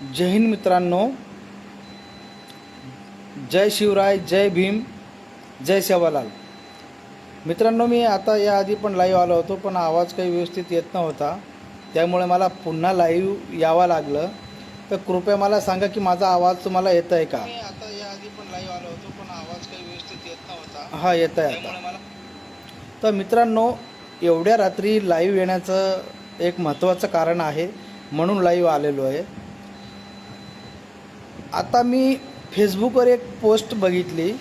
जय हिंद मित्रांनो. जय शिवराय जय भीम जय सेवालाल. मित्रांनो मी आता याआधी पण लाईव्ह आलो होतो पण आवाज काही व्यवस्थित येत नव्हता. त्यामुळे मला पुन्हा लाईव्ह यावं लागलं. तर कृपया मला सांगा की माझा आवाज तुम्हाला येत आहे का आता याआधी पण लाईव्ह आलो होतो पण आवाज काही व्यवस्थित येत नव्हता. हा येत आहे आता तर मित्रांनो एवढ्या रात्री लाईव्ह येण्याचं एक महत्त्वाचं कारण आहे म्हणून लाईव्ह आलेलो आहे. आता मी फेसबुकवर एक पोस्ट बघितली.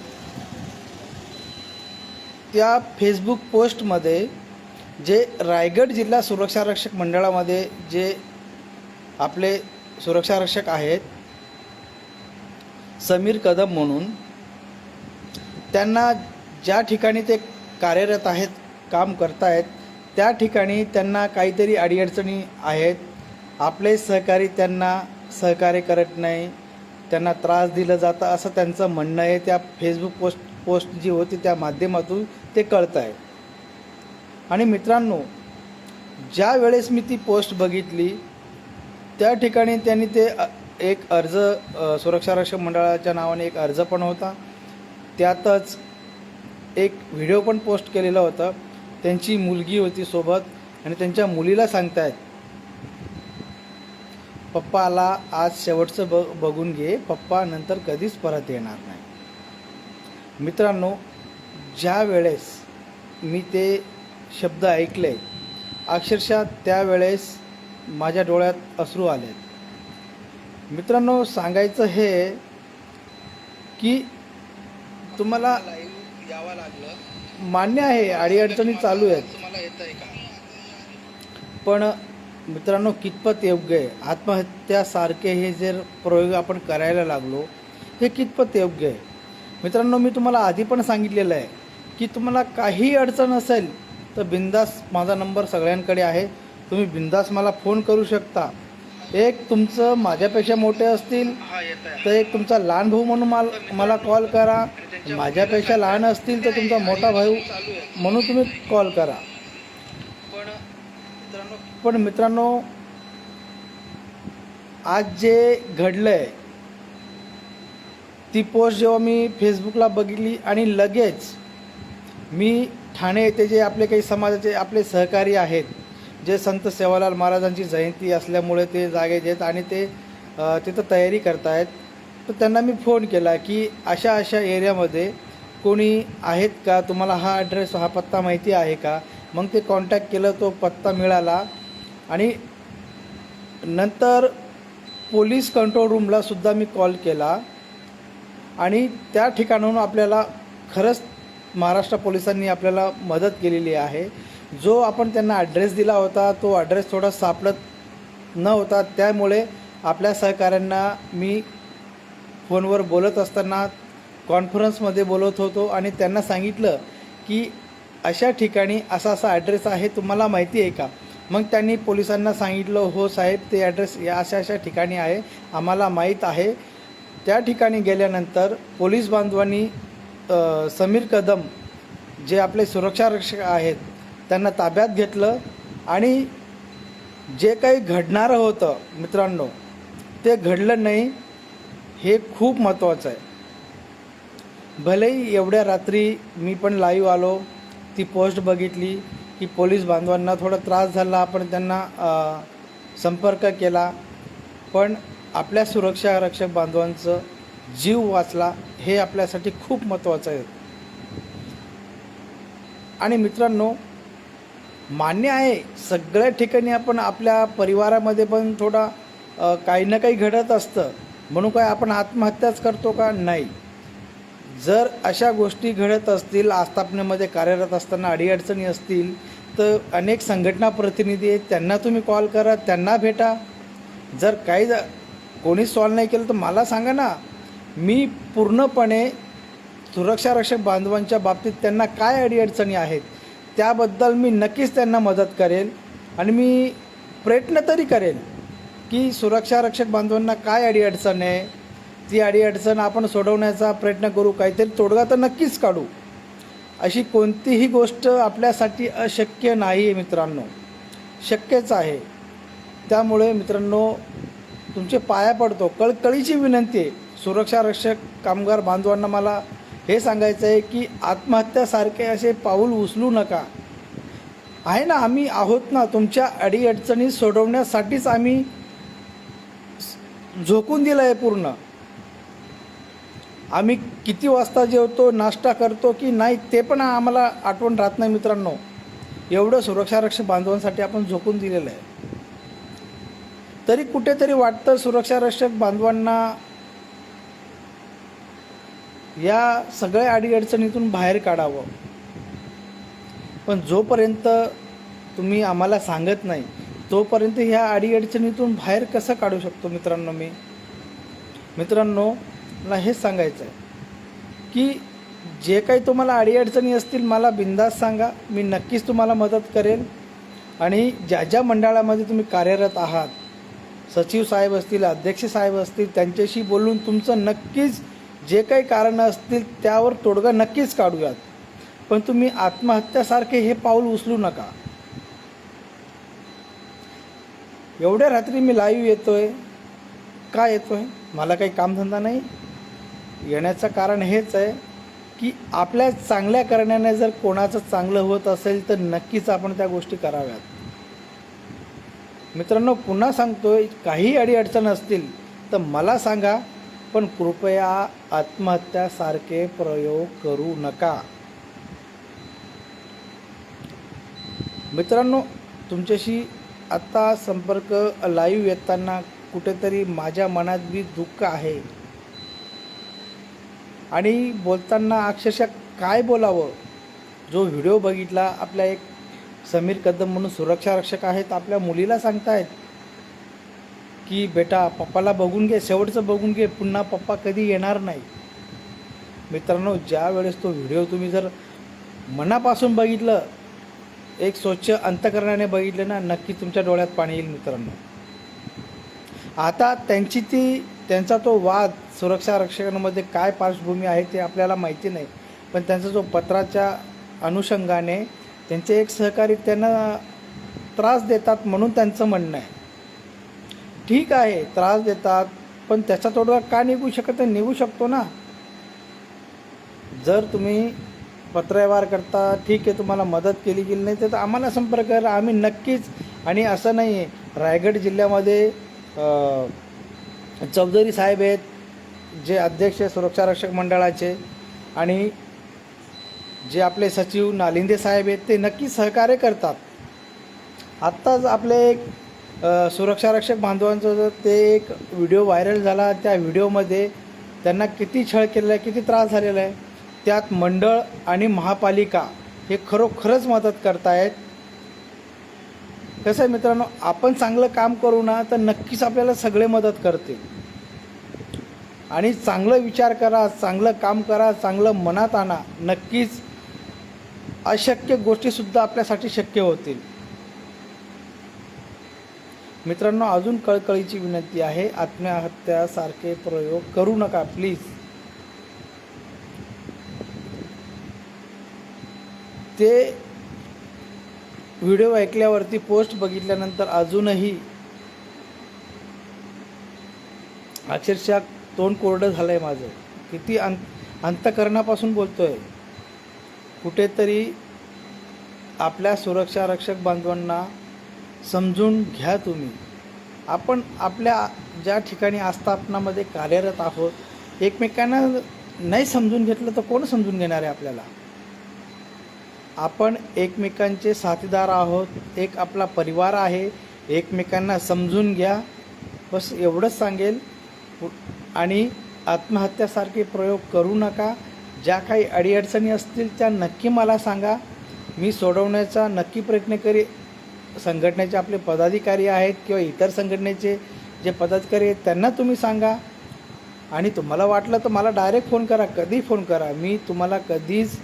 त्या फेसबुक पोस्टमध्ये जे रायगड जिल्हा सुरक्षारक्षक मंडळामध्ये जे आपले सुरक्षारक्षक आहेत समीर कदम म्हणून त्यांना ज्या ठिकाणी ते कार्यरत आहेत काम करतायत त्या ठिकाणी त्यांना काहीतरी अडीअडचणी आहेत. आपले सहकारी त्यांना सहकार्य करत नाही. त्यांना त्रास दिलं जातं असं त्यांचं म्हणणं आहे. त्या फेसबुक पोस्ट पोस्ट जी होती त्या माध्यमातून ते कळतं आहे आणि मित्रांनो ज्या वेळेस मी ती पोस्ट बघितली त्या ठिकाणी त्यांनी ते एक अर्ज सुरक्षा रक्षक मंडळाच्या नावाने एक अर्ज पण होता. त्यातच एक व्हिडिओ पण पोस्ट केलेला होता. त्यांची मुलगी होती सोबत आणि त्यांच्या मुलीला सांगतायत पप्पाला आज शेवटचं ब बघून घे. पप्पा नंतर कधीच परत येणार नाही. मित्रांनो ज्या वेळेस मी ते शब्द ऐकले अक्षरशः त्यावेळेस माझ्या डोळ्यात अश्रू आलेत मित्रांनो सांगायचं हे की तुम्हाला यावं लागलं मान्य आहे अडीअडचणी चालू आहेत. येत आहे का पण मित्रांनो कितपत योग्य आहे? आत्महत्यासारखे हे जर प्रयोग आपण करायला लागलो हे कितपत योग्य आहे? मित्रांनो मी तुम्हाला आधी पण सांगितलेलं आहे की तुम्हाला काही अडचण असेल तर बिंदास माझा नंबर सगळ्यांकडे आहे. तुम्ही बिंदास मला फोन करू शकता. एक तुमचं माझ्यापेक्षा मोठे असतील तर एक तुमचा लहान भाऊ म्हणून मला मला कॉल करा. माझ्यापेक्षा लहान असतील तर तुमचा मोठा भाऊ म्हणून तुम्ही कॉल करा. पण मित्रांनो आज जे घडलं आहे ती पोस्ट जेव्हा मी फेसबुकला बघितली आणि लगेच मी ठाणे येथे जे आपले काही समाजाचे आपले सहकारी आहेत जे संत सेवालाल महाराजांची जयंती असल्यामुळे ते जागे देत आणि ते तिथं तयारी करतायत तर त्यांना मी फोन केला की अशा अशा एरियामध्ये कोणी आहेत का? तुम्हाला हा ॲड्रेस हा पत्ता माहिती आहे का? मग ते कॉन्टॅक्ट केलं तो पत्ता मिळाला आणि नंतर पोलीस कंट्रोल रूमला सुद्धा मी कॉल केला. आणि त्या ठिकाणाहून आपल्याला खरंच महाराष्ट्र पोलिसांनी आपल्याला मदत केलेली आहे. जो आपण त्यांना ॲड्रेस दिला होता तो ॲड्रेस थोडा सापडत न होता त्यामुळे आपल्या सहकाऱ्यांना मी फोनवर बोलत असताना कॉन्फरन्समध्ये बोलत होतो आणि त्यांना सांगितलं की अशा ठिकाणी असा असा ॲड्रेस आहे तुम्हाला माहिती आहे का? मग त्यांनी पोलिसांना सांगितलं हो साहेब ते ॲड्रेस या अशा अशा ठिकाणी आहे आम्हाला माहीत आहे. त्या ठिकाणी गेल्यानंतर पोलीस बांधवांनी समीर कदम जे आपले सुरक्षारक्षक आहेत त्यांना ताब्यात घेतलं आणि जे काही घडणारं होतं मित्रांनो ते घडलं नाही हे खूप महत्त्वाचं आहे. भलेही एवढ्या रात्री मी पण लाईव्ह आलो ती पोस्ट बघितली की पोलीस बांधवांना थोडा त्रास झाला आपण त्यांना संपर्क केला. पण आपल्या सुरक्षा रक्षक बांधवांचं जीव वाचला हे आपल्यासाठी खूप महत्त्वाचं आहे. आणि मित्रांनो मान्य आहे सगळ्या ठिकाणी आपण आपल्या परिवारामध्ये पण थोडा काही ना काही घडत असतं. म्हणून काय आपण आत्महत्याच करतो का? नाही. जर अशा गोष्टी घडत असतील आस्थापनेमध्ये कार्यरत असताना अडीअडचणी असतील तर अनेक संघटना प्रतिनिधी आहेत त्यांना तुम्ही कॉल करा त्यांना भेटा. जर काही ज- कोणीच सॉल्व नाही केलं तर मला सांगा ना. मी पूर्णपणे सुरक्षारक्षक बांधवांच्या बाबतीत त्यांना काय अडीअडचणी आहेत त्याबद्दल मी नक्कीच त्यांना मदत करेल आणि मी प्रयत्न तरी करेल की सुरक्षारक्षक बांधवांना काय अडीअडचण आहे ती अडीअडचण आपण सोडवण्याचा प्रयत्न करू. काहीतरी तोडगा तर नक्कीच काढू. अशी कोणतीही गोष्ट आपल्यासाठी अशक्य नाही आहे मित्रांनो. शक्यच आहे. त्यामुळे मित्रांनो तुमचे पाया पडतो. कळकळीची विनंती आहे. सुरक्षा रक्षक कामगार बांधवांना मला हे सांगायचं आहे की आत्महत्यासारखे असे पाऊल उचलू नका. आहे ना आम्ही आहोत ना तुमच्या अडीअडचणी सोडवण्यासाठीच आम्ही झोकून दिलं आहे पूर्ण. आम्ही किती वाजता जेवतो नाश्ता करतो की नाही ते पण आम्हाला आठवण राहत नाही मित्रांनो. एवढं सुरक्षारक्षक बांधवांसाठी आपण झोकून दिलेलं आहे. तरी कुठेतरी वाटतं सुरक्षारक्षक बांधवांना या सगळ्या अडीअडचणीतून बाहेर काढावं. पण जोपर्यंत तुम्ही आम्हाला सांगत नाही तोपर्यंत ह्या अडीअडचणीतून बाहेर कसं काढू शकतो मित्रांनो मी? मित्रांनो मला हेच सांगायचं आहे की जे काही तुम्हाला अडीअडचणी असतील मला बिंदास सांगा. मी नक्कीच तुम्हाला मदत करेन. आणि ज्या ज्या मंडळामध्ये तुम्ही कार्यरत आहात सचिव साहेब असतील अध्यक्ष साहेब असतील त्यांच्याशी बोलून तुमचं नक्कीच जे काही कारणं असतील त्यावर तोडगा नक्कीच काढूयात. पण तुम्ही आत्महत्यासारखे हे पाऊल उचलू नका. एवढ्या रात्री मी लाईव्ह येतोय. का येतोय? मला काही कामधंदा नाही? येण्याचं कारण हेच आहे की आपल्या चांगल्या करण्याने जर कोणाचं चांगलं होत असेल तर नक्कीच आपण त्या गोष्टी कराव्यात. मित्रांनो पुन्हा सांगतो काही अडीअडचण असतील तर मला सांगा पण कृपया आत्महत्यासारखे प्रयोग करू नका. मित्रांनो तुमच्याशी आत्ता संपर्क लाईव्ह येताना कुठेतरी माझ्या मनात बी दुःख आहे. आणि बोलताना अक्षरशः काय बोलावं? जो व्हिडिओ बघितला आपल्या एक समीर कदम म्हणून सुरक्षा रक्षक आहेत आपल्या मुलीला सांगतायत की बेटा पप्पाला बघून घे शेवटचं बघून घे पुन्हा पप्पा कधी येणार नाही. मित्रांनो ज्या वेळेस तो व्हिडिओ तुम्ही जर मनापासून बघितलं एक स्वच्छ अंतकरणाने बघितलं ना नक्की तुमच्या डोळ्यात पाणी येईल मित्रांनो. आता त्यांची ती त्यांचा तो वाद सुरक्षा रक्षकांमध्ये काय पार्श्वभूमी आहे ते आपल्याला माहिती नाही. पण त्यांचा जो पत्राच्या अनुषंगाने त्यांचे एक सहकारी त्यांना त्रास देतात म्हणून त्यांचं म्हणणं आहे. ठीक आहे त्रास देतात पण त्याचा तोडगा का निघू शकत नाही? निघू शकतो ना. जर तुम्ही पत्रव्यवहार करता ठीक आहे तुम्हाला मदत केली गेली नाही तर आम्हाला संपर्क करा. आम्ही नक्कीच आणि असं नाही आहे रायगड जिल्ह्यामध्ये चौधरी साहेब आहेत जे अध्यक्ष आहे सुरक्षा रक्षक मंडळाचे आणि जे आपले सचिव नालिंदे साहेब आहेत ते नक्की सहकार्य करतात. आत्ताच आपले एक सुरक्षारक्षक सुरक्षा रक्षक बांधवांचं जो ते एक व्हिडिओ व्हायरल झाला त्या व्हिडिओमध्ये त्यांना किती छळ केलेला आहे किती त्रास झालेला आहे त्यात मंडळ आणि महापालिका हे खरोखरच मदत करतायत. कसं आहे मित्रांनो आपण चांगलं काम करू ना तर नक्कीच आपल्याला सगळे मदत करतील. आणि चांगलं विचार करा चांगलं काम करा चांगलं मनात आणा. नक्कीच अशक्य गोष्टीसुद्धा आपल्यासाठी शक्य होतील. मित्रांनो अजून कळकळीची विनंती आहे. आत्महत्यासारखे प्रयोग करू नका प्लीज ते व्हिडिओ ऐकल्यावरती पोस्ट बघितल्यानंतर अजूनही अक्षरशः तोंड कोरडं झालं आहे माझं. किती अं अंतकरणापासून बोलतो आहे कुठेतरी आपल्या सुरक्षा रक्षक बांधवांना समजून घ्या तुम्ही. आपण आपल्या ज्या ठिकाणी आस्थापनामध्ये कार्यरत आहोत एकमेकांना नाही समजून घेतलं तर कोण समजून घेणार आहे आपल्याला? आपण एकमेकांचे साथीदार आहोत एक आपला परिवार आहे एकमेकांना समजून घ्या. बस एवढंच सांगेल. आणि आत्महत्यासारखे प्रयोग करू नका. ज्या काही अडीअडचणी असतील त्या नक्की मला सांगा. मी सोडवण्याचा नक्की प्रयत्न करी संघटनेचे आपले पदाधिकारी आहेत किंवा इतर संघटनेचे जे पदाधिकारी आहेत त्यांना तुम्ही सांगा. आणि तुम्हाला वाटलं तर मला डायरेक्ट फोन करा कधी फोन करा. मी तुम्हाला कधीच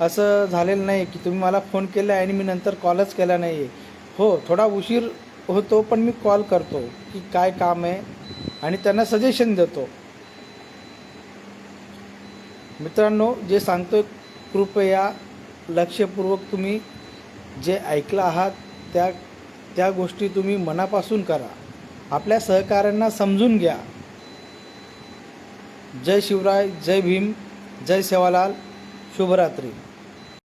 असं झालेलं नाही की तुम्ही मला फोन केला आहे आणि मी नंतर कॉलच केला नाही आहे हो थोडा उशीर होतो पण मी कॉल करतो की काय काम आहे? आणि त्यांना सजेशन देतो. मित्रांनो जे सांगतो कृपया लक्षपूर्वक तुम्ही जे ऐकलं आहात त्या त्या गोष्टी तुम्ही मनापासून करा. आपल्या सहकाऱ्यांना समजून घ्या. जय शिवराय जय भीम जय सेवालाल. शुभरात्री.